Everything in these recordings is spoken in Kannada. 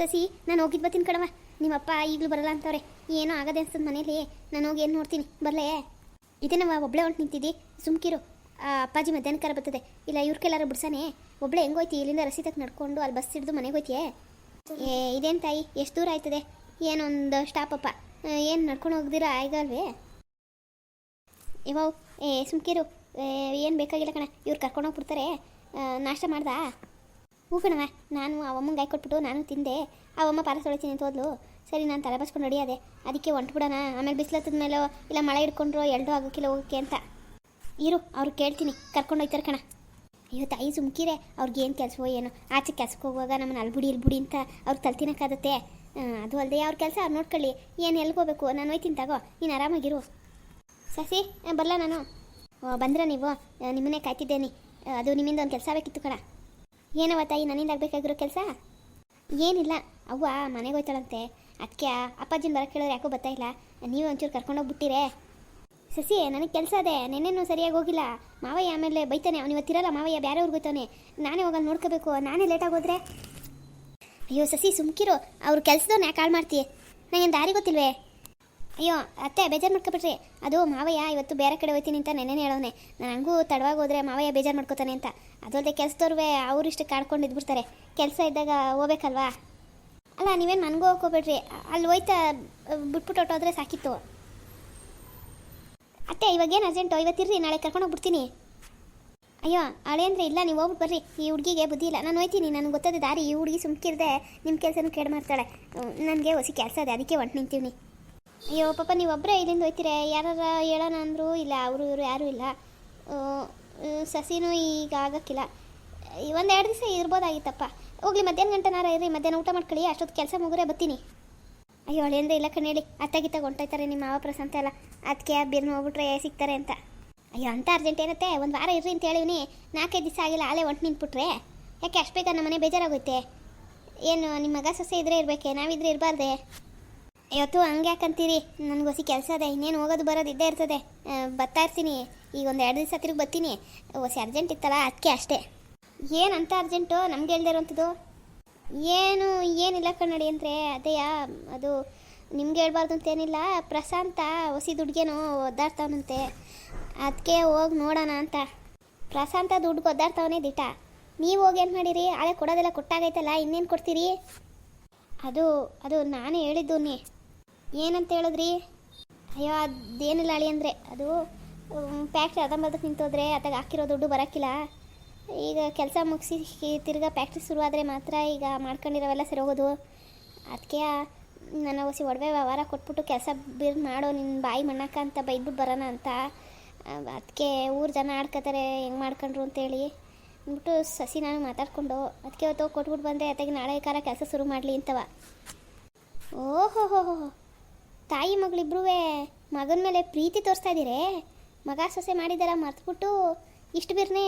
ಸಸಿ, ನಾನು ಹೋಗಿದ್ದು ಬರ್ತೀನಿ ನಿಮ್ಮ ನಿಮ್ಮಪ್ಪ ಈಗಲೂ ಬರಲ್ಲ ಅಂತವ್ರೆ. ಏನೋ ಆಗದೆ ಅನ್ಸ್ತದ ಮನೇಲಿ. ನಾನು ಹೋಗಿ ಏನು ನೋಡ್ತೀನಿ? ಬರಲೇ? ಇದೇನವ ಒಬ್ಬಳೆ ಹೊಂಟು ನಿಂತಿದ್ದಿ? ಸುಮ್ಕಿರು. ಅಪ್ಪಾಜಿ ಮಧ್ಯಾಹ್ನಕ್ಕಾರ ಬರ್ತದೆ. ಇಲ್ಲ ಇವ್ರಿಗೆಲ್ಲಾರು ಬಿಡ್ಸಾನೆ? ಒಬ್ಳೆ ಹೆಂಗೋಯ್ತಿ? ಇಲ್ಲಿಂದ ರಸೀದಕ್ಕೆ ನಡ್ಕೊಂಡು ಅಲ್ಲಿ ಬಸ್ ಹಿಡಿದು ಮನೆಗೆ ಹೋಯ್ತಿಯೇ? ಏ, ಇದೇನು ತಾಯಿ? ಎಷ್ಟು ದೂರ ಆಯ್ತದೆ? ಏನೊಂದು ಸ್ಟಾಪಪ್ಪ ಏನು ನಡ್ಕೊಂಡು ಹೋಗ್ದಿರಾ? ಆಗಲ್ವೇ ಇವಾವ್ ಏ ಸುಮ್ಕಿರು. ಏನು ಬೇಕಾಗಿಲ್ಲ ಕಣ. ಇವ್ರು ಕರ್ಕೊಂಡೋಗ್ಬಿಡ್ತಾರೆ ನಾಷ್ಟ ಮಾಡ್ದಾ? ಹೂ ಕಣವ ನಾನು ಅವಮ್ಮಂಗೆ ಕೊಟ್ಬಿಟ್ಟು ನಾನು ತಿಂದೆ. ಅವಮ್ಮ ಪಾರ ಹೊಳಿತೀನಿ ಅಂತ ಹೋದ್ಲು. ಸರಿ, ನಾನು ತಲೆ ಬಸ್ಕೊಂಡು ನಡಿಯೋದೆ. ಅದಕ್ಕೆ ಹೊಂಟ್ಬಿಡೋಣ. ಆಮೇಲೆ ಬಿಸಿಲತ್ತದ ಮೇಲೆ ಇಲ್ಲ ಮಳೆ ಹಿಡ್ಕೊಂಡ್ರು ಎಲ್ಡು ಆಗೋಕ್ಕಿಲ್ಲ ಹೋಗೋಕ್ಕೆ ಅಂತ. ಇರು, ಅವ್ರು ಕೇಳ್ತೀನಿ. ಕರ್ಕೊಂಡು ಹೋಗ್ತಾರೆ ಕಣ. ಅಯ್ಯೋ, ತಾಯಿ ಸುಮ್ಕಿರೆ. ಅವ್ರಿಗೆ ಏನು ಕೆಲಸವೋ ಏನೋ. ಆಚೆ ಕೆಲ್ಸಕ್ಕೆ ಹೋಗುವಾಗ ನಮ್ಮನ್ನ ಅಲ್ಬುಡಿ ಇಲ್ಬುಡಿ ಅಂತ ಅವ್ರು ತಲ್ತಿನಕ್ಕಾಗತ್ತೆ. ಅದು ಅಲ್ಲದೆ ಅವ್ರ ಕೆಲಸ ಅವ್ರು ನೋಡ್ಕೊಳ್ಳಿ. ಏನು ಎಲ್ಗೋಬೇಕು ನಾನು ಹೋಯ್ತೀನಿ ತಗೋ. ನೀನು ಆರಾಮಾಗಿರು. ಸಸಿ ಬರಲ್ಲ ಬರಲಾ ನಾನು? ಬಂದ್ರೆ ನೀವು? ನಿಮ್ಮನ್ನೇ ಕಾಯ್ತಿದ್ದೇನೆ ಅದು ನಿಮ್ಮಿಂದ ಒಂದು ಕೆಲಸ ಬೇಕಿತ್ತು ಕಣ. ಏನವ ತಾಯಿ, ನನ್ನಿಂದ ಆಗಬೇಕಾಗಿರೋ ಕೆಲಸ? ಏನಿಲ್ಲ, ಅವ್ವ ಮನೆಗೆ ಹೋಯ್ತಾಳಂತೆ. ಅದಕ್ಕೆ ಅಪ್ಪಾಜಿನ ಬರೋಕ್ಕೆ ಕೇಳಿದ್ರೆ ಯಾಕೋ ಇಲ್ಲ. ನೀವೇ ಒಂಚೂರು ಕರ್ಕೊಂಡೋಗ್ಬಿಟ್ಟಿರೇ ಸಸಿ, ನನಗೆ ಕೆಲಸ ಅದೇ ನೆನ್ನೆನೂ ಸರಿಯಾಗಿ ಹೋಗಿಲ್ಲ. ಮಾವಯ್ಯ ಆಮೇಲೆ ಬೈತಾನೆ. ಅವ್ನು ಇವತ್ತಿರಲ್ಲ ಮಾವಯ್ಯ ಬೇರೆ ಹೋಗ್ತಾನೆ ನಾನೇ ಹೋಗಲ್ಲಿ ನೋಡ್ಕೋಬೇಕು. ನಾನೇ ಲೇಟಾಗಿ ಹೋದ್ರೆ. ಅಯ್ಯೋ ಸಸಿ, ಸುಮ್ಕಿರು. ಅವ್ರ ಕೆಲಸದವ್ನ ಯಾಕೆ ಕಾಳು ಮಾಡ್ತೀಯ ನನಗೇನು ದಾರಿ ಗೊತ್ತಿಲ್ವೇ? ಅಯ್ಯೋ, ಅತ್ತೆ, ಬೇಜಾರು ಮಾಡ್ಕೊಬಿಟ್ರಿ. ಅದು ಮಾವಯ್ಯ, ಇವತ್ತು ಬೇರೆ ಕಡೆ ಹೋಯ್ತೀನಿ ಅಂತ ನೆನ್ನೆ ಹೇಳೋನೆ ನಾನು ಹಂಗೂ ತಡವಾಗಿ ಹೋದ್ರೆ ಮಾವಯ್ಯ ಬೇಜಾರು ಮಾಡ್ಕೋತಾನೆ ಅಂತ. ಅದಲ್ಲದೆ ಕೆಲಸದವ್ರವೇ ಅವ್ರು ಇಷ್ಟು ಕಾಡ್ಕೊಂಡು ಇದ್ಬಿಡ್ತಾರೆ. ಕೆಲಸ ಇದ್ದಾಗ ಹೋಗ್ಬೇಕಲ್ವಾ? ಅಲ್ಲ, ನೀವೇನು ನನಗೂ ಹೋಗ್ಕೋಬೇಡ್ರಿ. ಅಲ್ಲಿ ಹೋಯ್ತಾ ಬಿಟ್ಬಿಟ್ಟು ಹೊಟ್ಟೋದ್ರೆ ಸಾಕಿತ್ತು. ಅತ್ತೆ ಇವಾಗ ಏನು ಅರ್ಜೆಂಟು ಇವತ್ತಿರ್ರಿ ನಾಳೆ ಕರ್ಕೊಂಡು ಹೋಗ್ಬಿಡ್ತೀನಿ. ಅಯ್ಯೋ ಹಳೆ ಇಲ್ಲ, ನೀವು ಹೋಗ್ಬಿಟ್ಟು ಬರ್ರಿ. ಈ ಹುಡುಗಿಗೆ ಬುದ್ಧಿ ಇಲ್ಲ. ನಾನು ಹೋಯ್ತೀನಿ, ನನಗೆ ಗೊತ್ತದೆ ದಾರಿ. ಈ ಹುಡುಗಿ ಸುಮ್ಕಿರದೆ ನಿಮ್ಮ ಕೆಲಸನೂ ಕೇಳಿ ಮಾಡ್ತಾಳೆ. ನನಗೆ ಹೊಸ ಕೆಲಸ ಇದೆ, ಅದಕ್ಕೆ ಹೊಂಟು ನಿಂತೀವಿ ಅಯ್ಯೋ, ಪಾಪ ನೀವು ಒಬ್ಬರೇ ಇಲ್ಲಿಂದ ಹೋಯ್ತೀರ? ಯಾರು ಹೇಳೋಣ ಅಂದರು ಇಲ್ಲ, ಅವರು ಇವರು ಯಾರೂ ಇಲ್ಲ. ಸಸಿನೂ ಈಗ ಆಗೋಕ್ಕಿಲ್ಲ. ಒಂದು ಎರಡು ದಿವಸ ಇರ್ಬೋದಾಗಿತ್ತಪ್ಪ. ಹೋಗ್ಲಿ, ಮಧ್ಯಾಹ್ನ ಗಂಟೆನಾರ ಇರಿ ಮಧ್ಯಾಹ್ನ ಊಟ ಮಾಡ್ಕೊಳ್ಳಿ, ಅಷ್ಟೊತ್ತು ಕೆಲಸ ಮುಗ್ರೆ ಬರ್ತೀನಿ. ಅಯ್ಯೋ ಅಳಿಯಿಂದ ಇಲ್ಲ ಕಣ್ಣೇಳಿ ಅತ್ತಾಗಿತ್ತ ಹೊಂಟೋಯ್ತಾರೆ ನಿಮ್ಮ ಮಾವ ಪ್ರಸಂತ ಎಲ್ಲ. ಅದಕ್ಕೆ ಬಿರ್ನ ಹೋಗ್ಬಿಟ್ರೆ ಸಿಗ್ತಾರೆ ಅಂತ. ಅಯ್ಯೋ, ಅಂತ ಅರ್ಜೆಂಟ್ ಏನತ್ತೆ? ಒಂದು ವಾರ ಇರ್ರಿ ಅಂತ ಹೇಳಿವಿನಿ. ನಾಲ್ಕೈದು ದಿವಸ ಆಗಿಲ್ಲ, ಆಲೇ ಹೊಂಟು ನಿಂತ್ಬಿಟ್ರೆ. ಯಾಕೆ ಅಷ್ಟು ಬೇಗ ನಮ್ಮ ಮನೆ ಬೇಜಾರಾಗುತ್ತೆ ಏನು, ನಿಮ್ಮ ಮಗ ಸೊಸೆ ಇದ್ರೆ ಇರಬೇಕೆ? ನಾವಿದ್ರೆ ಇರಬಾರ್ದೆ? ಇವತ್ತು ಹಂಗೆ ಯಾಕಂತೀರಿ? ನನಗೆ ಹೊಸಿ ಕೆಲಸ ಅದೇ ಇನ್ನೇನು ಹೋಗೋದು ಬರೋದು ಇದ್ದೇ ಇರ್ತದೆ. ಬರ್ತಾ ಇರ್ತೀನಿ. ಈಗ ಒಂದು ಎರಡು ದಿವಸ ಹತ್ತಿರಕ್ಕೆ ಬರ್ತೀನಿ. ಹೊಸಿ ಅರ್ಜೆಂಟ್ ಇತ್ತಲ್ಲ ಅದಕ್ಕೆ ಅಷ್ಟೇ. ಏನು ಅಂತ ಅರ್ಜೆಂಟು? ನಮ್ಗೆ ಹೇಳ್ದೇ ಇರೋಂಥದ್ದು. ಏನು, ಏನಿಲ್ಲ ಕನ್ನಡಿ ಅಂದರೆ. ಅದೇಯಾ ಅದು ನಿಮ್ಗೆ ಹೇಳ್ಬಾರ್ದು ಅಂತೇನಿಲ್ಲ ಪ್ರಶಾಂತ ಹೊಸಿ ದುಡ್ಗೇನೋ ಒದ್ದಾಡ್ತಾವನಂತೆ. ಅದಕ್ಕೆ ಹೋಗಿ ನೋಡೋಣ ಅಂತ. ಪ್ರಶಾಂತ ದುಡ್ಡು ಒದ್ದಾಡ್ತಾವನೆ ದಿಟ. ನೀವು ಹೋಗಿ ಏನು ಮಾಡಿರಿ? ಹಳೆ ಕೊಡೋದೆಲ್ಲ ಕೊಟ್ಟಾಗೈತಲ್ಲ, ಇನ್ನೇನು ಕೊಡ್ತೀರಿ? ಅದು ಅದು ನಾನೇ ಹೇಳಿದ್ದು ನೀ. ಏನಂತ ಹೇಳಿದ್ರಿ? ಅಯ್ಯೋ, ಅದೇನಿಲ್ಲ ಅಳಿ ಅಂದರೆ. ಅದು ಫ್ಯಾಕ್ಟ್ರಿ ಅದ ಮದಕ್ಕೆ ನಿಂತೋದ್ರೆ ಅದಾಗ ಹಾಕಿರೋ ದುಡ್ಡು ಬರೋಕ್ಕಿಲ್ಲ ಈಗ ಕೆಲಸ ಮುಗಿಸಿ ತಿರ್ಗಾ ಫ್ಯಾಕ್ಟ್ರಿ ಶುರುವಾದರೆ ಮಾತ್ರ ಈಗ ಮಾಡ್ಕೊಂಡಿರೋವೆಲ್ಲ ಸರಿ ಹೋಗೋದು. ಅದಕ್ಕೆ ನನ್ನ ಹೊಸಿ ಒಡವೆ ವ್ಯವಹಾರ ಕೊಟ್ಬಿಟ್ಟು ಕೆಲಸ ಬೀರ್ ಮಾಡೋ ನಿನ್ನ ಬಾಯಿ ಮಣ್ಣಕ್ಕ ಅಂತ ಬೈದ್ಬಿಟ್ಟು ಬರೋಣ ಅಂತ. ಅದಕ್ಕೆ ಊರು ಜನ ಆಡ್ಕೋತಾರೆ, ಹೆಂಗೆ ಮಾಡ್ಕೊಂಡ್ರು ಅಂತೇಳಿ. ಅಂದ್ಬಿಟ್ಟು ಸಸಿ ನಾನು ಮಾತಾಡ್ಕೊಂಡು ಅದಕ್ಕೆ ಹೊತ್ತು ಕೊಟ್ಬಿಟ್ಟು ಬಂದರೆ ಅದಕ್ಕೆ ನಾಳೆ ಕಾರ ಕೆಲಸ ಶುರು ಮಾಡಲಿ ಅಂತವ. ಓಹೋ ಹೋ ಹೋ ತಾಯಿ ಮಗಳಿಬ್ರೂ ಮಗನ ಮೇಲೆ ಪ್ರೀತಿ ತೋರಿಸ್ತಾ ಇದ್ದೀರೇ? ಮಗ ಸೊಸೆ ಮಾಡಿದಾರ ಮರ್ತ್ಬಿಟ್ಟು ಇಷ್ಟು ಬಿರ್ನೆ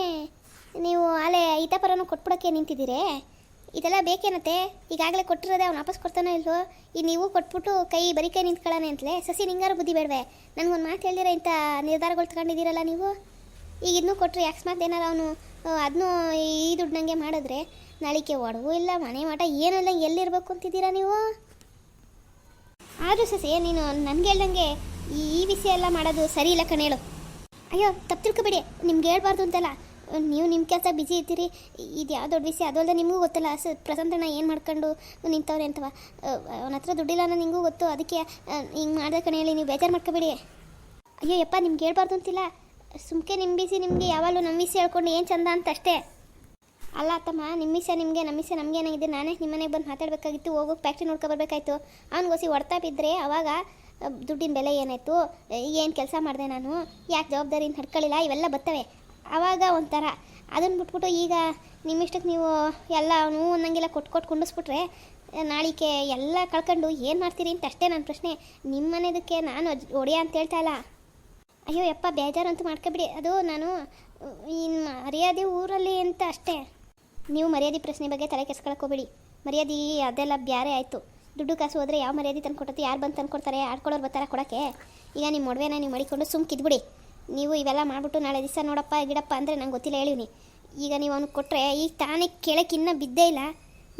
ನೀವು ಅಲ್ಲೇ ಈತಾಪರನು ಕೊಟ್ಬಿಡೋಕ್ಕೆ ನಿಂತಿದ್ದೀರೇ? ಇದೆಲ್ಲ ಬೇಕೇನತ್ತೆ? ಈಗಾಗಲೇ ಕೊಟ್ಟಿರೋದೆ ಅವ್ನು ವಾಪಸ್ ಕೊಡ್ತಾನೋ ಇಲ್ವೋ? ಈಗ ನೀವು ಕೊಟ್ಬಿಟ್ಟು ಕೈ ಬರೀ ಕೈ ನಿಂತ್ಕೊಳ್ಳೋಣ ಅಂತಲೇ ಸಸಿ ನಿಂಗಾರು ಬುದ್ಧಿ ಬೇಡವೆ. ನನಗೊಂದು ಮಾತು ಹೇಳಿದಿರ ಇಂಥ ನಿರ್ಧಾರಗಳು ತಗೊಂಡಿದ್ದೀರಲ್ಲ ನೀವು? ಈಗ ಇದನ್ನೂ ಕೊಟ್ಟರೆ ಅಕಸ್ಮಾತ್ ಏನಾರ ಅವನು ಅದನ್ನೂ ಈ ದುಡ್ಡು ಮಾಡಿದ್ರೆ ನಾಳಿಕೆ ಒಡವು ಇಲ್ಲ, ಮನೆ ಮಾಟ ಏನಿಲ್ಲ, ಎಲ್ಲಿರ್ಬೇಕು ಅಂತಿದ್ದೀರಾ ನೀವು? ಆದರೂ ಸಸಿ ನೀನು ನನಗೆ ಹೇಳ್ದಂಗೆ ಈ ವಿಷಯ ಎಲ್ಲ ಮಾಡೋದು ಸರಿ ಇಲ್ಲ ಕಣೇಳು ಅಯ್ಯೋ, ತಪ್ಪು ತಿಳ್ಕೊಬೇಡಿ. ನಿಮ್ಗೆ ಹೇಳ್ಬಾರ್ದು ಅಂತಲ್ಲ. ನೀವು ನಿಮ್ಮ ಕೆಲಸ ಬಿಜಿ ಇದ್ದೀರಿ. ಇದು ಯಾವ ದೊಡ್ಡ ವಿಷಯ? ಅದಲ್ಲದೆ ನಿಮಗೂ ಗೊತ್ತಲ್ಲ. ಸ ಪ್ರಸಂತಣ್ಣ ಏನು ಮಾಡ್ಕೊಂಡು ನಿಂತವ್ರೆ ಅಂತವ. ಅವನ ಹತ್ರ ದುಡ್ಡಿಲ್ಲ ಅನ್ನೋ ನಿಮಗೂ ಗೊತ್ತು. ಅದಕ್ಕೆ ಹಿಂಗೆ ಮಾಡಿದ ಕಣೆ ಹೇಳಿ, ನೀವು ಬೇಜಾರು ಮಾಡ್ಕೋಬೇಡಿ. ಅಯ್ಯೋ, ಯಪ್ಪ, ನಿಮ್ಗೆ ಹೇಳ್ಬಾರ್ದು ಅಂತಿಲ್ಲ. ಸುಮ್ಕೆ ನಿಮ್ಮ ಬಿಸಿ ನಿಮಗೆ ಯಾವಾಗಲೂ ನಮ್ಮ ವಿಷಯ ಹೇಳ್ಕೊಂಡು ಏನು ಚಂದ ಅಂತ ಅಷ್ಟೇ. ಅಲ್ಲ ತಮ್ಮ ನಿಮ್ಮ ವಿಷಯ ನಿಮಗೆ ನಮ್ಮ ವಿಷಯ ನಮ್ಗೆ ಏನಾಗಿದೆ? ನಾನೇ ನಿಮ್ಮ ಮನೆಗೆ ಬಂದು ಮಾತಾಡಬೇಕಾಗಿತ್ತು ಹೋಗೋಗಿ ಫ್ಯಾಕ್ಟ್ರಿ ನೋಡ್ಕೊ ಬರಬೇಕಾಯ್ತು ಅವ್ನಿಗೋಸಿ ಹೊಡ್ತಾ ಬಿದ್ದರೆ ಅವಾಗ ದುಡ್ಡಿನ ಬೆಲೆ ಏನಾಯಿತು? ಏನು ಕೆಲಸ ಮಾಡಿದೆ ನಾನು? ಯಾಕೆ ಜವಾಬ್ದಾರಿ ನಡ್ಕೊಳ್ಳಿಲ್ಲ ಇವೆಲ್ಲ ಬರ್ತವೆ ಆವಾಗ ಒಂಥರ. ಅದನ್ನು ಬಿಟ್ಬಿಟ್ಟು ಈಗ ನಿಮ್ಮಿಷ್ಟಕ್ಕೆ ನೀವು ಎಲ್ಲ ಅವನು ಅನ್ನಂಗೆಲ್ಲ ಕೊಟ್ಟು ಕೊಟ್ಟು ಕುಂಡಿಸ್ಬಿಟ್ರೆ, ನಾಳಿಕೆ ಎಲ್ಲ ಕಳ್ಕೊಂಡು ಏನು ಮಾಡ್ತೀರಿ ಅಂತ ಅಷ್ಟೇ ನನ್ನ ಪ್ರಶ್ನೆ. ನಿಮ್ಮ ಮನೆದಕ್ಕೆ ನಾನು ಒಡೆಯ ಅಂತ ಹೇಳ್ತಾ ಇಲ್ಲ. ಅಯ್ಯೋ ಯಪ್ಪ ಬೇಜಾರಂತೂ ಮಾಡ್ಕೊಬಿಡಿ. ಅದು ನಾನು ಇನ್ನು ಮರ್ಯಾದೆ ಊರಲ್ಲಿ ಅಂತ ಅಷ್ಟೇ. ನೀವು ಮರ್ಯಾದೆ ಪ್ರಶ್ನೆ ಬಗ್ಗೆ ತಲೆ ಕೆಸ್ಕೊಳಕೋಬೇಡಿ ಮರ್ಯಾದೆ ಅದೆಲ್ಲ ಬ್ಯಾರೆ ಆಯಿತು. ದುಡ್ಡು ಕಾಸು ಹೋದರೆ ಯಾವ ಮರ್ಯಾದೆ ತಂದು ಕೊಟ್ಟತ್ತೆ ಯಾರು ಬಂದು ತಂದು ಕೊಡ್ತಾರೆ? ಆಡ್ಕೊಳ್ಳೋರು ಬರ್ತಾರೆ ಕೊಡೋಕ್ಕೆ? ಈಗ ನಿಮ್ಮ ಒಡವೆನ ನೀವು ಮಾಡಿಕೊಂಡು ಸುಮ್ಕಿದ್ಬಿಡಿ ನೀವು ಇವೆಲ್ಲ ಮಾಡಿಬಿಟ್ಟು ನಾಳೆ ದಿವಸ ನೋಡಪ್ಪ ಗಿಡಪ್ಪ ಅಂದರೆ ನಂಗೆ ಗೊತ್ತಿಲ್ಲ ಹೇಳಿವ್ನಿ. ಈಗ ನೀವು ಅವ್ನಿಗೆ ಕೊಟ್ಟರೆ ಈಗ ತಾನೇ ಕೆಳಕ್ಕೆ ಇನ್ನೂ ಬಿದ್ದೇ ಇಲ್ಲ.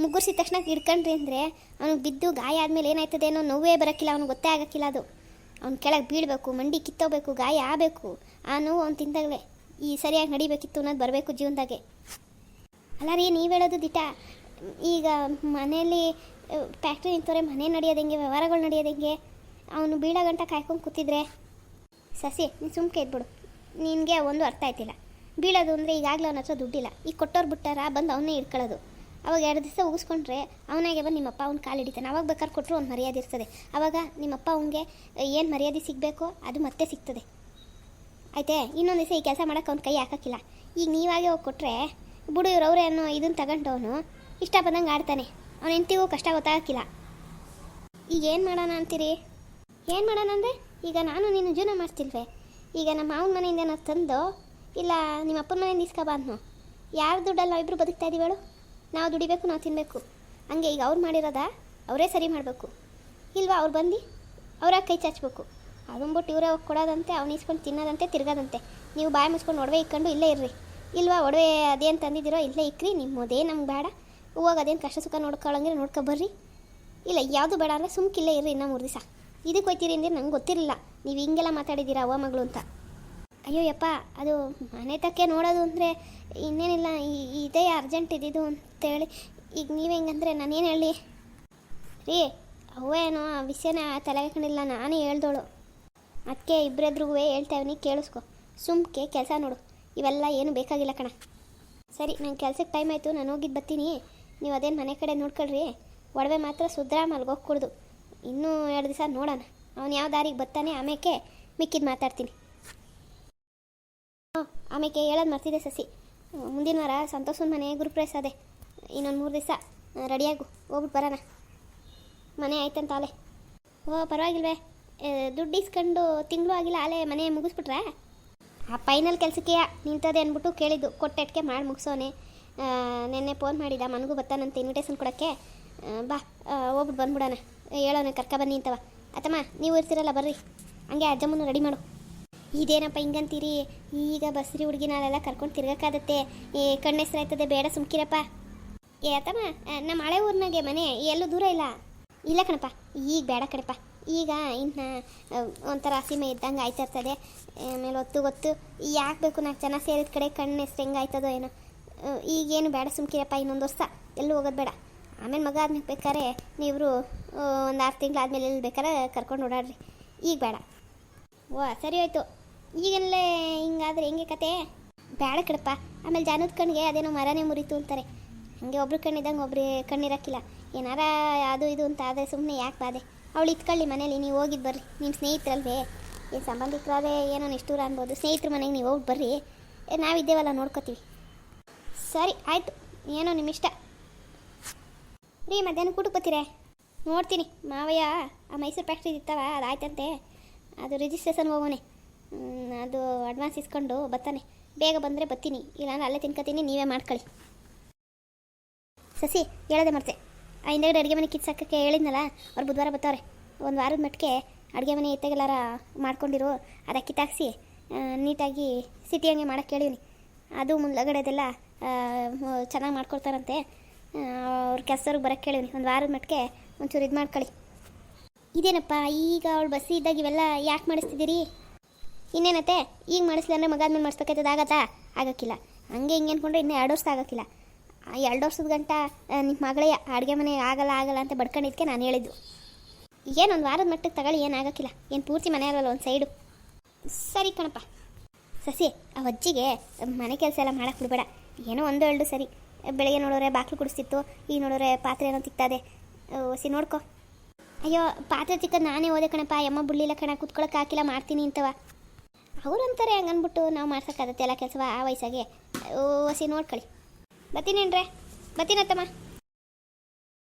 ಮುಗ್ಗುರ್ಸಿದ ತಕ್ಷಣ ಹಿಡ್ಕೊಂಡ್ರಿ ಅಂದರೆ ಅವ್ನಿಗೆ ಬಿದ್ದು ಗಾಯ ಆದಮೇಲೆ ಏನಾಯ್ತದೆ ಅನ್ನೋ ನೋವೇ ಬರೋಕ್ಕಿಲ್ಲ, ಅವ್ನಿಗೆ ಗೊತ್ತೇ ಆಗೋಕ್ಕಿಲ್ಲ ಅದು. ಅವ್ನು ಕೆಳಗೆ ಬೀಳಬೇಕು, ಮಂಡಿ ಕಿತ್ತೋಗ್ಬೇಕು, ಗಾಯ ಆಗಬೇಕು. ಆ ನೋವು ಅವ್ನು ತಿಂದಾಗಲೇ ಈ ಸರಿಯಾಗಿ ನಡಿಬೇಕಿತ್ತು ಅನ್ನೋದು ಬರಬೇಕು ಜೀವನದಾಗೆ. ಅಲ್ಲ ರೀ ನೀವು ಹೇಳೋದು ದಿಟ. ಈಗ ಮನೆಯಲ್ಲಿ ಫ್ಯಾಕ್ಟ್ರಿ ನಿಂತವ್ರೆ ಮನೆ ನಡೆಯೋದು ಹೆಂಗೆ, ವ್ಯವಹಾರಗಳು ನಡೆಯೋದು ಹೆಂಗೆ? ಅವನು ಬೀಳೋ ಗಂಟ ಕಾಯ್ಕೊಂಡು ಕೂತಿದ್ರೆ, ಸಸಿ, ನೀನು ಸುಮ್ಕೆ ಇದ್ಬಿಡು ನಿನಗೆ ಒಂದು ಅರ್ಥ ಆಯ್ತಿಲ್ಲ. ಬೀಳೋದು ಅಂದರೆ ಈಗಾಗಲೇ ಅವನ ಹತ್ರ ದುಡ್ಡಿಲ್ಲ. ಈಗ ಕೊಟ್ಟವ್ರು ಬಿಟ್ಟಾರ, ಬಂದು ಅವನ್ನೇ ಇಟ್ಕೊಳ್ಳೋದು ಅವಾಗ ಎರಡು ದಿವಸ ಉಗಿಸ್ಕೊಂಡ್ರೆ, ಅವನಾಗೆ ಬಂದು ನಿಮ್ಮಪ್ಪ ಅವ್ನ ಕಾಲು ಹಿಡಿತಾನೆ. ಅವಾಗ ಬೇಕಾದ್ರೆ ಕೊಟ್ಟರು ಒಂದು ಮರ್ಯಾದೆ ಇರ್ತದೆ. ಅವಾಗ ನಿಮ್ಮಪ್ಪ ಅವನಿಗೆ ಏನು ಮರ್ಯಾದೆ ಸಿಗಬೇಕೋ, ಅದು ಮತ್ತೆ ಸಿಗ್ತದೆ. ಆಯ್ತೆ? ಇನ್ನೊಂದು ದಿವಸ ಈ ಕೆಲಸ ಮಾಡೋಕ್ಕೆ ಅವ್ನ ಕೈ ಹಾಕೋಕ್ಕಿಲ್ಲ. ಈಗ ನೀವಾಗೆ ಹೋಗಿ ಕೊಟ್ಟರೆ ಬಿಡು ಇವ್ರು ಅವರೇ ಅನ್ನೋ ಇದನ್ನು ತಗೊಂಡವನು ಇಷ್ಟ ಬಂದಂಗೆ ಆಡ್ತಾನೆ. ಅವನ ಹೆಂಡ್ತಿಗೂ ಕಷ್ಟ ಗೊತ್ತಾಗಕ್ಕಿಲ್ಲ ಈಗ ಏನು ಮಾಡೋಣ ಅಂತೀರಿ? ಏನು ಮಾಡೋಣ ಅಂದರೆ, ಈಗ ನಾನು ನೀನು ಜೀವನ ಮಾಡ್ತಿಲ್ವೇ? ಈಗ ನಮ್ಮ ಮಾವನ ಮನೆಯಿಂದ ಏನಾದ್ರು ತಂದು, ಇಲ್ಲ ನಿಮ್ಮ ಅಪ್ಪನ ಮನೆಯಿಂದ ಇಸ್ಕೊಬಾದ್ನು ಯಾರ ದುಡ್ಡಲ್ಲಿ ನಾವಿಬ್ಬರು ಬದುಕ್ತಾ ಇದ್ದೀವಳು ನಾವು ದುಡಿಬೇಕು, ನಾವು ತಿನ್ನಬೇಕು ಹಂಗೆ ಈಗ ಅವ್ರು ಮಾಡಿರೋದ ಅವರೇ ಸರಿ ಮಾಡಬೇಕು. ಇಲ್ವಾ ಅವ್ರು ಬಂದು? ಅವರ ಕೈ ಚಾಚಬೇಕು? ಅದನ್ಬಿಟ್ಟು ಇವರೇ ಕೊಡೋದಂತೆ, ಅವ್ನು ಇಸ್ಕೊಂಡು ತಿನ್ನೋದಂತೆ, ತಿರ್ಗೋದಂತೆ. ನೀವು ಬಾಯಿ ಮುಚ್ಕೊಂಡು ಒಡವೆ ಇಕ್ಕೊಂಡು ಇಲ್ಲೇ ಇರ್ರಿ. ಇಲ್ವಾ ಒಡವೆ ಅದೇನು ತಂದಿದ್ದೀರೋ ಇಲ್ಲೇ ಇಕ್ರಿ, ನಿಮ್ಮದೇ ನಮ್ಗೆ ಬೇಡ. ಹೂವಾಗ ಅದೇನು ಕಷ್ಟ ಸುಖ ನೋಡ್ಕೊಳ್ಳಂಗಿರ ನೋಡ್ಕೊ ಬರ್ರಿ. ಇಲ್ಲ, ಯಾವುದು ಬೇಡ ಅಂದರೆ ಸುಮ್ಕಿಲ್ಲೇ ಇರ್ರಿ ಇನ್ನೂ ಮೂರು ದಿವಸ. ಇದಕ್ಕೆ ಹೋಯ್ತೀರಿ ಅಂದರೆ ನಂಗೆ ಗೊತ್ತಿರಲಿಲ್ಲ. ನೀವು ಹಿಂಗೆಲ್ಲ ಮಾತಾಡಿದ್ದೀರಾ ಅವ್ವ ಮಗಳು ಅಂತ. ಅಯ್ಯೋ ಯಪ್ಪ, ಅದು ಮನೆ ತಕ್ಕೆ ನೋಡೋದು ಅಂದರೆ ಇನ್ನೇನಿಲ್ಲ ಇದೇ ಅರ್ಜೆಂಟ್ ಇದ್ದಿದ್ದು ಅಂತೇಳಿ ಈಗ ನೀವು ಹೆಂಗಂದ್ರೆ ನಾನೇನು ಹೇಳಿ? ರೀ ಅವೇನೋ ಆ ವಿಷಯನ ತಲೆಗೆ ನಾನೇ ಹೇಳ್ದೋಳು. ಅದಕ್ಕೆ ಇಬ್ಬರೆದ್ರಿಗೂ ಹೇಳ್ತಾವನಿ ಕೇಳಿಸ್ಕೊ. ಸುಮ್ಕೆ ಕೆಲಸ ನೋಡು. ಇವೆಲ್ಲ ಏನು ಬೇಕಾಗಿಲ್ಲ ಕಣ. ಸರಿ ನನ್ನ ಕೆಲ್ಸಕ್ಕೆ ಟೈಮ್ ಆಯಿತು, ನಾನು ಹೋಗಿದ್ದು ಬರ್ತೀನಿ. ನೀವು ಅದೇನು ಮನೆ ಕಡೆ ನೋಡ್ಕೊಳ್ರಿ. ಒಡವೆ ಮಾತ್ರ ಸುದ್ರಾ ಅಲ್ಲಿಗೆ ಹೋಗ್ಕೊಡ್ದು. ಇನ್ನೂ ಎರಡು ದಿವಸ ನೋಡೋಣ. ಅವ್ನು ಯಾವ ದಾರಿಗೆ ಬರ್ತಾನೆ, ಆಮೇಕೆ ಮಿಕ್ಕಿದ್ದು ಮಾತಾಡ್ತೀನಿ. ಹಾಂ ಆಮೇಕೆ ಹೇಳೋದು ಮರ್ತಿದೆ ಸಸಿ. ಮುಂದಿನ ವಾರ ಸಂತೋಷನ ಮನೆ ಗುರುಪ್ರೇಸ್ ಅದೇ. ಇನ್ನೊಂದು ಮೂರು ದಿವಸ ರೆಡಿಯಾಗು ಹೋಗ್ಬಿಟ್ಟು ಬರೋಣ. ಮನೆ ಆಯ್ತಂತ ಅಲೆ ಓ, ಪರವಾಗಿಲ್ವೇ. ದುಡ್ಡು ಇಸ್ಕೊಂಡು ತಿಂಗಳು ಆಗಿಲ್ಲ ಅಲೆ ಮನೆ ಮುಗಿಸ್ಬಿಟ್ರೆ? ಆ ಫೈನಲ್ ಕೆಲಸಕ್ಕೆ ನಿಂತದೆ ಅಂದ್ಬಿಟ್ಟು ಕೇಳಿದ್ದು ಕೊಟ್ಟೆಟ್ಕೆ ಮಾಡಿ ಮುಗಿಸೋನೆ. ನಿನ್ನೆ ಫೋನ್ ಮಾಡಿದ ಮನಗೂ ಬರ್ತಾನಂತೆ ಇನ್ವಿಟೇಷನ್ ಕೊಡೋಕ್ಕೆ. ಬಾ ಹೋಗ್ಬಿಟ್ಟು ಬಂದ್ಬಿಡೋಣ. ಹೇಳೋಣ, ಕರ್ಕ ಬನ್ನಿ ಅಂತವ ಅತ್ತಮ್ಮ, ನೀವು ಇರ್ತೀರಲ್ಲ, ಬರ್ರಿ. ಹಂಗೆ ಅಜ್ಜಮ್ಮನ ರೆಡಿ ಮಾಡು. ಇದೇನಪ್ಪ, ಹಿಂಗಂತೀರಿ? ಈಗ ಬಸ್ರಿ ಹುಡುಗಿನಲ್ಲೆಲ್ಲ ಕರ್ಕೊಂಡು ತಿರ್ಗಕ್ಕಾಗತ್ತೆ. ಏ ಕಣ್ಣೆಸ್ರಾಯ್ತದೆ ಬೇಡ ಸುಮ್ಕಿರಪ್ಪ. ಏ, ಅತ್ತಮ್ಮ ನಮ್ಮ ಹಳೆ ಊರಿನಾಗೆ ಮನೆ, ಎಲ್ಲೂ ದೂರ ಇಲ್ಲ. ಇಲ್ಲ ಕಣಪ್ಪ, ಈಗ ಬೇಡ ಕಣಪ್ಪ. ಈಗ ಇನ್ನು ಒಂಥರ ಸೀಮೆ ಇದ್ದಂಗೆ ಆಯ್ತಿರ್ತದೆ. ಆಮೇಲೆ ಹೊತ್ತು ಗೊತ್ತು ಯಾಕೆ ಬೇಕು ನಾಲ್ಕು ಜನ ಸೇರಿದ ಕಡೆ ಕಣ್ಣು ಹೆಂಗಾಯ್ತದೋ ಹೆಂಗೆ ಆಯ್ತದೋ ಏನೋ. ಈಗೇನು ಬೇಡ ಸುಮ್ಕಿರಪ್ಪ, ಇನ್ನೊಂದು ವರ್ಷ ಎಲ್ಲೂ ಹೋಗೋದು ಬೇಡ. ಆಮೇಲೆ ಮಗ ಆದ್ಮೇಲೆ ಬೇಕಾದ್ರೆ ನೀವರು ಒಂದು ಆರು ತಿಂಗಳು ಆದಮೇಲೆ ಎಲ್ಲಿ ಬೇಕಾದ್ರೆ ಕರ್ಕೊಂಡು ಓಡಾಡ್ರಿ. ಈಗ ಬೇಡ. ಓ ಸರಿ ಹೋಯ್ತು. ಈಗಲ್ಲೇ ಹಿಂಗಾದ್ರೆ ಹೆಂಗೆ ಕತೆ? ಬೇಡ ಕಡಪ್ಪ ಆಮೇಲೆ ಜಾನದ ಕಣ್ಣಿಗೆ ಅದೇನೋ ಮರನೇ ಮುರಿತು ಅಂತಾರೆ. ಹಾಗೆ ಒಬ್ರು ಕಣ್ಣಿದ್ದಂಗೆ ಒಬ್ರು ಕಣ್ಣಿರಕ್ಕಿಲ್ಲ. ಏನಾರ ಅದು ಇದು ಅಂತ ಆದರೆ ಸುಮ್ಮನೆ ಯಾಕೆ ಬಾದೆ ಅವಳು ಇತ್ಕೊಳ್ಳಿ ಮನೇಲಿ, ನೀವು ಹೋಗಿದ್ದು ಬರ್ರಿ. ನಿಮ್ಮ ಸ್ನೇಹಿತರಲ್ವೇ? ಏನು ಸಂಬಂಧಿಕರಾದ್ರೆ ಏನೋ ನಿಷ್ಠೂರ ಅನ್ಬೋದು. ಸ್ನೇಹಿತರ ಮನೆಗೆ ನೀವು ಹೋಗಿ ಬರ್ರಿ. ನಾವಿದ್ದೇವಲ್ಲ ನೋಡ್ಕೋತೀವಿ. ಸರಿ, ಆಯಿತು. ಏನೋ ನಿಮ್ಮ ಇಷ್ಟ. ರೀ ಮಧ್ಯಾಹ್ನ ಕೂಟಕ್ಕೆ ಬರ್ತೀರೇ? ನೋಡ್ತೀನಿ. ಮಾವಯ್ಯ, ಆ ಮೈಸೂರು ಫ್ಯಾಕ್ಟ್ರಿ ಇತ್ತವ, ಅದು ಆಯ್ತಂತೆ. ಅದು ರಿಜಿಸ್ಟ್ರೇಷನ್ ಹೋಗೋನೆ ಅದು ಅಡ್ವಾನ್ಸ್ ಇಸ್ಕೊಂಡು ಬರ್ತಾನೆ ಬೇಗ ಬಂದರೆ ಬರ್ತೀನಿ ಇಲ್ಲಾಂದ್ರೆ ಅಲ್ಲೇ ತಿನ್ಕೋತೀನಿ, ನೀವೇ ಮಾಡ್ಕೊಳ್ಳಿ. ಸಸಿ, ಹೇಳದೆ ಮರ್ತೆ ಆ ಹಿಂದೆಗಡೆ ಅಡುಗೆ ಮನೆ ಕಿತ್ಸಾಕಕ್ಕೆ ಹೇಳಿದ್ನಲ್ಲ ಅವ್ರು ಬುಧವಾರ ಬರ್ತಾವ್ರೆ. ಒಂದು ವಾರದ ಮಟ್ಟಿಗೆ ಅಡುಗೆ ಮನೆ ಎತ್ತಾಗೆಲ್ಲಾರ ಮಾಡ್ಕೊಂಡಿರು ಅದಕ್ಕೆ ಕಿತ್ತಾಕ್ಸಿ ನೀಟಾಗಿ ಸಿಟಿ ಹಂಗೆ ಮಾಡೋಕ್ಕೆ ಹೇಳಿವ್ನಿ ಅದು ಮುಂದಗಡೆದೆಲ್ಲ ಚೆನ್ನಾಗಿ ಮಾಡ್ಕೊಡ್ತಾರಂತೆ. ಅವ್ರ ಕೆಲಸದವ್ರಿಗೆ ಬರೋಕ್ಕೆ ಹೇಳಿವ್ನಿ ಒಂದು ವಾರದ ಮಟ್ಟಿಗೆ ಒಂಚೂರು ಇದು ಮಾಡ್ಕೊಳ್ಳಿ ಇದೇನಪ್ಪ, ಈಗ ಅವಳು ಬಸ್ಸಿ ಇದ್ದಾಗ ಇವೆಲ್ಲ ಯಾಕೆ ಮಾಡಿಸ್ತಿದ್ದೀರಿ? ಇನ್ನೇನತ್ತೆ, ಈಗ ಮಾಡಿಸ್ಲಿಲ್ಲ ಅಂದರೆ ಮಗ ಆದ್ಮೇಲೆ ಮಾಡಿಸ್ಬೇಕಾಯ್ತದ, ಆಗತ್ತಾ? ಆಗಕ್ಕಿಲ್ಲ. ಹಂಗೆ ಹಿಂಗೆ ಅಂದ್ಕೊಂಡ್ರೆ ಇನ್ನೂ ಎರಡು ವರ್ಷ ಆಗಕ್ಕಿಲ್ಲ. ಎರಡು ವರ್ಷದ ಗಂಟ ನಿಮ್ಮ ಮಗಳೇ ಅಡುಗೆ ಮನೆ ಆಗಲ್ಲ ಆಗಲ್ಲ ಅಂತ ಬಡ್ಕೊಂಡಿದ್ದಕ್ಕೆ ನಾನು ಹೇಳಿದ್ದು. ಏನು ಒಂದು ವಾರದ ಮಟ್ಟಕ್ಕೆ ತಗೊಳ್ಳಿ ಏನಾಗೋಕ್ಕಿಲ್ಲ ಏನು ಪೂರ್ತಿ ಮನೆ ಇರೋಲ್ಲ ಒಂದು ಸೈಡು. ಸರಿ ಕಣಪ್ಪ. ಸಸಿ, ಆ ಅಜ್ಜಿಗೆ ಮನೆ ಕೆಲಸ ಎಲ್ಲ ಮಾಡಕ್ಕೆ ಬಿಡಬೇಡ. ಏನೋ ಒಂದು ಎರಡು ಸರಿ. ಬೆಳಗ್ಗೆ ನೋಡೋರೆ ಬಾಕ್ಲು ಕುಡಿಸ್ತಿತ್ತು, ಈಗ ನೋಡೋರೆ ಪಾತ್ರೆ ಏನೋ ತಿಕ್ತಾದೆ. ಒಸಿ ನೋಡ್ಕೊ. ಅಯ್ಯೋ, ಪಾತ್ರೆ ತಿಕ್ಕ ನಾನೇ ಓದೆ ಕಣಪ್ಪ. ಯಮ್ಮ ಬುಳ್ಳಿಲ್ಲ ಕಣ ಕುತ್ಕೊಳಕ್ಕೆ ಹಾಕಿಲ್ಲ, ಮಾಡ್ತೀನಿ ಅಂತವ. ಅವ್ರು ಅಂತಾರೆ ಹಂಗನ್ಬಿಟ್ಟು ನಾವು ಮಾಡ್ಸೋಕ್ಕಾಗತ್ತೆ ಎಲ್ಲ ಕೆಲಸವ ಆ ವಯಸ್ಸಾಗೆ. ಓಸಿ ನೋಡ್ಕೊಳ್ಳಿ ಬರ್ತೀನೇನ್ರೆ ಬರ್ತೀನತ್ತಮ್ಮ